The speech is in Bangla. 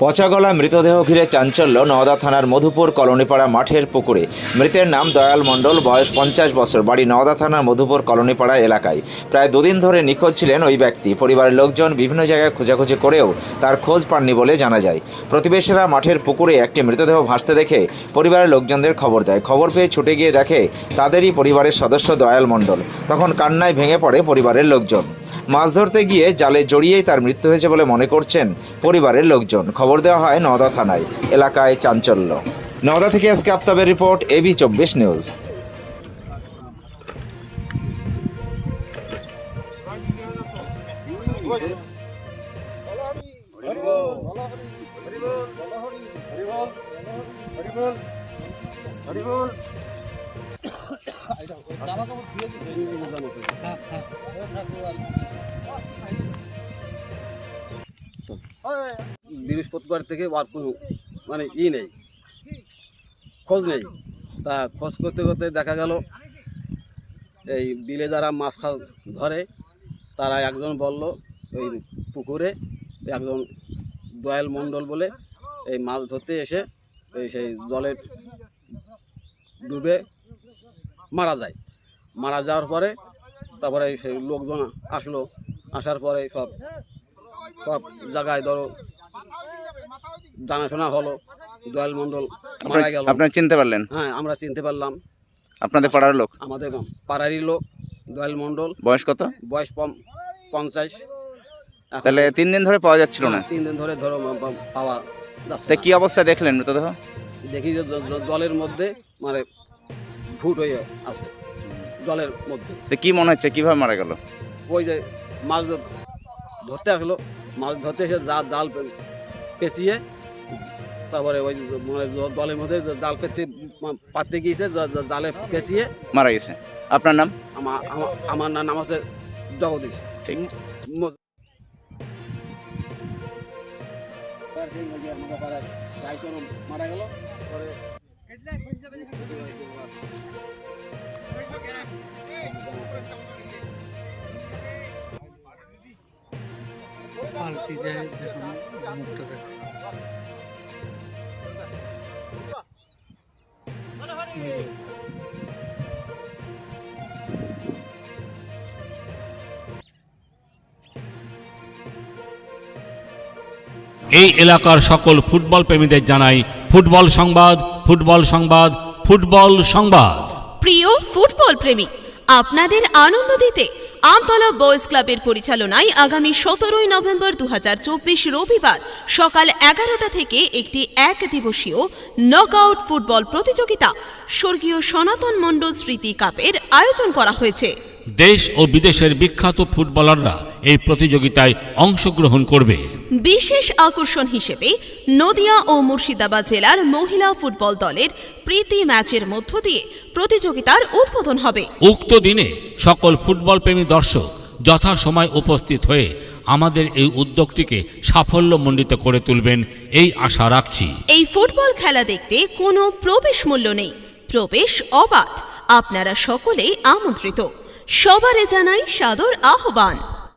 পচাগলা মৃতদেহ ঘিরে চাঞ্চল্য। নওদা থানার মধুপুর কলোনিপাড়া মাঠের পুকুরে। মৃতের নাম দয়াল মণ্ডল, বয়স পঞ্চাশ বছর। বাড়ি নওদা থানার মধুপুর কলোনিপাড়া এলাকায়। প্রায় দুদিন ধরে নিখোঁজ ছিলেন ওই ব্যক্তি। পরিবারের লোকজন বিভিন্ন জায়গায় খোঁজাখুঁজি করেও তার খোঁজ পাননি বলে জানা যায়। প্রতিবেশীরা মাঠের পুকুরে একটি মৃতদেহ ভাসতে দেখে পরিবারের লোকজনদের খবর দেয়। খবর পেয়ে ছুটে গিয়ে দেখে তাদেরই পরিবারের সদস্য দয়াল মণ্ডল। তখন কান্নায় ভেঙে পড়ে পরিবারের লোকজন। মাছ ধরতে গিয়ে জালে জড়িয়েই তার মৃত্যু হয়েছে বলে মনে করছেন পরিবারের লোকজন। খবর দেওয়া হয় নওদা থানায় এলাকায় চাঞ্চল্য। নওদা থেকে এসকে আফতাবের রিপোর্ট এবি চব্বিশ নিউজ। বৃহস্পতিবার থেকে আর কোনো মানে ই নেই। খোঁজ নেই। তা খোঁজ করতে করতে দেখা গেল, এই বিলে যারা মাছ খাস ধরে, তারা একজন বলল, ওই পুকুরে একজন দয়াল মণ্ডল বলে এই মাছ ধরতে এসে এই সেই জলে ডুবে মারা যায়। মারা যাওয়ার পরে তারপরে সেই লোকজন আসলো। আসার পরে সব সব জায়গায় ধরো জানাশোনা হলো দয়াল মণ্ডল মারা গেল। আপনার চিনতে পারলেন? হ্যাঁ আমরা চিনতে পারলাম। আপনাদের পাড়ার লোক? আমাদের পাড়ারই লোক দয়াল মণ্ডল। বয়স কত? বয়স পঞ্চাশ। তাহলে তিন দিন ধরে পাওয়া যাচ্ছিল না? তিন দিন ধরে ধরো পাওয়া যাচ্ছে কি অবস্থায় দেখলেন মৃতদেহ? দেখি যে জলের মধ্যে মানে ফুট হয়ে আছে। জলের মধ্যে। তো কি মনে হচ্ছে? কীভাবে মারা গেল? ওই যে মাছ ধরতে আসলো মাছ ধরতে এসে জা জাল পেঁচিয়ে তারপরে ওই মানে জলের মধ্যে জাল পেতে পাততে গিয়েছে জালে পেঁচিয়ে। মারা গেছে। আপনার নাম? আমার আমার- নাম হচ্ছে জগদীশ। ঠিক। মারা গেল। পরে পাল্টি যায় দেখুন মুখটা দেখুন এই এলাকার সকল ফুটবল প্রেমীদের জানাই ফুটবল সংবাদ ফুটবল সংবাদ ফুটবল সংবাদ। প্রিয় ফুটবল প্রেমী আপনাদের আনন্দ দিতে আমতলা বয়েজ ক্লাবের পরিচালনায় আগামী সতেরোই নভেম্বর দু রবিবার সকাল এগারোটা থেকে একটি এক দিবসীয় নকআউট ফুটবল প্রতিযোগিতা স্বর্গীয় সনাতন মণ্ডল স্মৃতি কাপের আয়োজন করা হয়েছে। দেশ ও বিদেশের বিখ্যাত ফুটবলাররা এই প্রতিযোগিতায় অংশগ্রহণ করবে। বিশেষ আকর্ষণ হিসেবে নদিয়া ও মুর্শিদাবাদ জেলার মহিলা ফুটবল দলের প্রীতি ম্যাচের মধ্য দিয়ে প্রতিযোগিতার উদ্বোধন হবে। উক্ত দিনে সকল ফুটবল প্রেমী দর্শক যথাসময় উপস্থিত হয়ে আমাদের এই উদ্যোগটিকে সাফল্যমণ্ডিত করে তুলবেন এই আশা রাখছি। এই ফুটবল খেলা দেখতে কোনো প্রবেশ মূল্য নেই। প্রবেশ অবাধ। আপনারা সকলেই আমন্ত্রিত। সবারে জানাই সাদর আহ্বান।